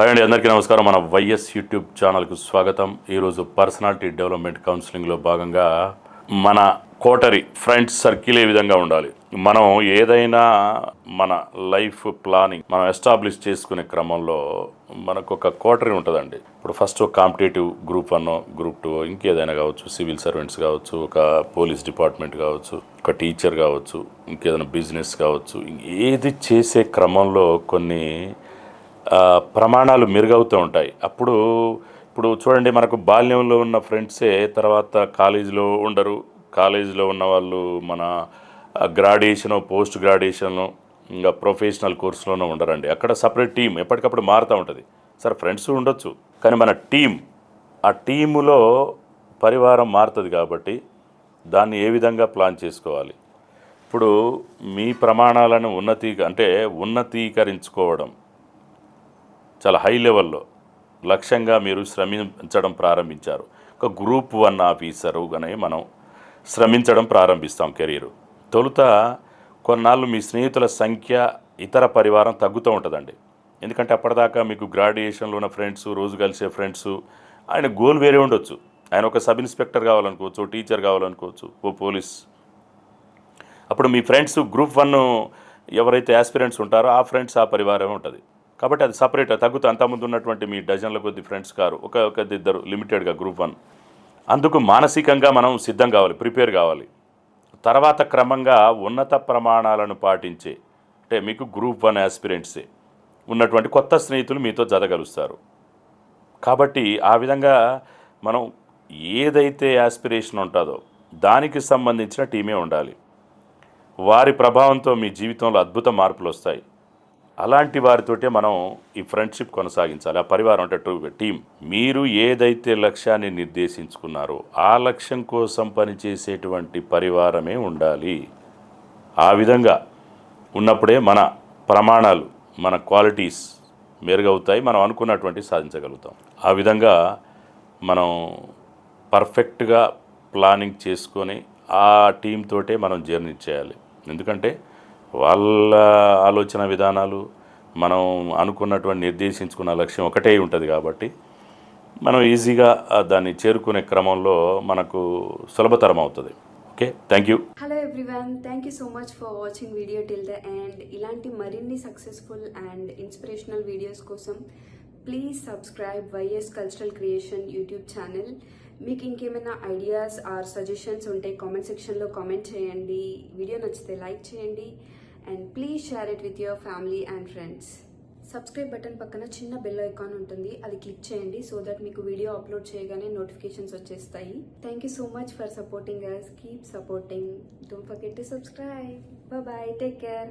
Hi అండి అందరికీ నమస్కారం. మన వైఎస్ యూట్యూబ్ ఛానల్కు స్వాగతం. ఈరోజు పర్సనాలిటీ డెవలప్మెంట్ కౌన్సిలింగ్లో భాగంగా మన కోటరీ ఫ్రెండ్స్ సర్కిల్ ఏ విధంగా ఉండాలి? మనం ఏదైనా మన లైఫ్ ప్లానింగ్ మనం ఎస్టాబ్లిష్ చేసుకునే క్రమంలో మనకు ఒక కోటరీ ఉంటుందండి. ఇప్పుడు ఫస్ట్ ఒక కాంపిటేటివ్ గ్రూప్ అన్నో గ్రూప్ టూ ఇంకేదైనా కావచ్చు సివిల్ సర్వెంట్స్ కావచ్చు ఒక పోలీస్ డిపార్ట్మెంట్ కావచ్చు ఒక టీచర్ కావచ్చు ఇంకేదైనా బిజినెస్ కావచ్చు ఏది చేసే క్రమంలో కొన్ని ప్రమాణాలు మెరుగవుతూ ఉంటాయి. అప్పుడు ఇప్పుడు చూడండి మనకు బాల్యంలో ఉన్న ఫ్రెండ్సే తర్వాత కాలేజీలో ఉండరు. కాలేజీలో ఉన్న వాళ్ళు మన గ్రాడ్యుయేషన్ పోస్ట్ గ్రాడ్యుయేషను ఇంకా ప్రొఫెషనల్ కోర్సులోనూ ఉండరండి. అక్కడ సపరేట్ టీం ఎప్పటికప్పుడు మారుతూ ఉంటుంది. సార్ ఫ్రెండ్స్ ఉండొచ్చు కానీ మన టీం ఆ టీములో పరివారం మారుతుంది కాబట్టి దాన్ని ఏ విధంగా ప్లాన్ చేసుకోవాలి? ఇప్పుడు మీ ప్రమాణాలను ఉన్నతీ అంటే ఉన్నతీకరించుకోవడం చాలా హై లెవెల్లో లక్ష్యంగా మీరు శ్రమించడం ప్రారంభించారు. ఒక గ్రూప్ వన్ ఆఫీసరుగానే మనం శ్రమించడం ప్రారంభిస్తాం కెరీర్ తొలుత కొన్నాళ్ళు మీ స్నేహితుల సంఖ్య ఇతర పరివారం తగ్గుతూ ఉంటుందండి. ఎందుకంటే అప్పటిదాకా మీకు గ్రాడ్యుయేషన్లో ఉన్న ఫ్రెండ్స్ రోజు కలిసే ఫ్రెండ్స్ ఆయన గోల్ వేరే ఉండొచ్చు. ఆయన ఒక సబ్ ఇన్స్పెక్టర్ కావాలనుకోవచ్చు టీచర్ కావాలనుకోవచ్చు ఓ పోలీస్. అప్పుడు మీ ఫ్రెండ్స్ గ్రూప్ వన్ ఎవరైతే యాస్పిరెంట్స్ ఉంటారో ఆ ఫ్రెండ్స్ ఆ పరివారమే ఉంటుంది. కాబట్టి అది సపరేట్ తగ్గుతూ అంతకుముందు ఉన్నటువంటి మీ డజన్ల కొద్ది ఫ్రెండ్స్ కారు ఒక ఒక ఇద్దరు లిమిటెడ్గా గ్రూప్ వన్ అందుకు మానసికంగా మనం సిద్ధం కావాలి ప్రిపేర్ కావాలి. తర్వాత క్రమంగా ఉన్నత ప్రమాణాలను పాటించే అంటే మీకు గ్రూప్ వన్ ఆస్పిరెంట్సే ఉన్నటువంటి కొత్త స్నేహితులు మీతో జతగలుస్తారు కాబట్టి ఆ విధంగా మనం ఏదైతే యాస్పిరేషన్ ఉంటుందో దానికి సంబంధించిన టీమే ఉండాలి. వారి ప్రభావంతో మీ జీవితంలో అద్భుత మార్పులు వస్తాయి. అలాంటి వారితోటే మనం ఈ ఫ్రెండ్షిప్ కొనసాగించాలి. ఆ పరివారం అంటే టీం మీరు ఏదైతే లక్ష్యాన్ని నిర్దేశించుకున్నారో ఆ లక్ష్యం కోసం పనిచేసేటువంటి పరివారమే ఉండాలి. ఆ విధంగా ఉన్నప్పుడే మన ప్రమాణాలు మన క్వాలిటీస్ మెరుగవుతాయి. మనం అనుకున్నటువంటి సాధించగలుగుతాం. ఆ విధంగా మనం పర్ఫెక్ట్గా ప్లానింగ్ చేసుకొని ఆ టీంతోటే మనం జర్నీ చేయాలి. ఎందుకంటే వాళ్ళ ఆలోచన విధానాలు మనం అనుకున్నటువంటి నిర్దేశించుకున్న లక్ష్యం ఒకటే ఉంటుంది కాబట్టి మనం ఈజీగా దాన్ని చేరుకునే క్రమంలో మనకు సులభతరం అవుతుంది. Okay? Thank you hello everyone thank you so much for watching video till the end ఇలాంటి మరిన్ని సక్సెస్ఫుల్ అండ్ ఇన్స్పిరేషనల్ వీడియోస్ కోసం please subscribe YS cultural creation YouTube channel మీకు ఇంకేమైనా ఐడియాస్ ఆర్ సజెషన్స్ ఉంటే కామెంట్ సెక్షన్లో కామెంట్ చేయండి. Video నచ్చితే like చేయండి. And please share it with your family and friends subscribe button పక్కన చిన్న బెల్ ఐకాన్ ఉంటుంది. అది క్లిక్ చేయండి సో దట్ మీకు వీడియో అప్లోడ్ చేయగానే నోటిఫికేషన్స్ వచ్చేస్తాయి. Thank you so much for supporting us keep supporting don't forget to subscribe bye take care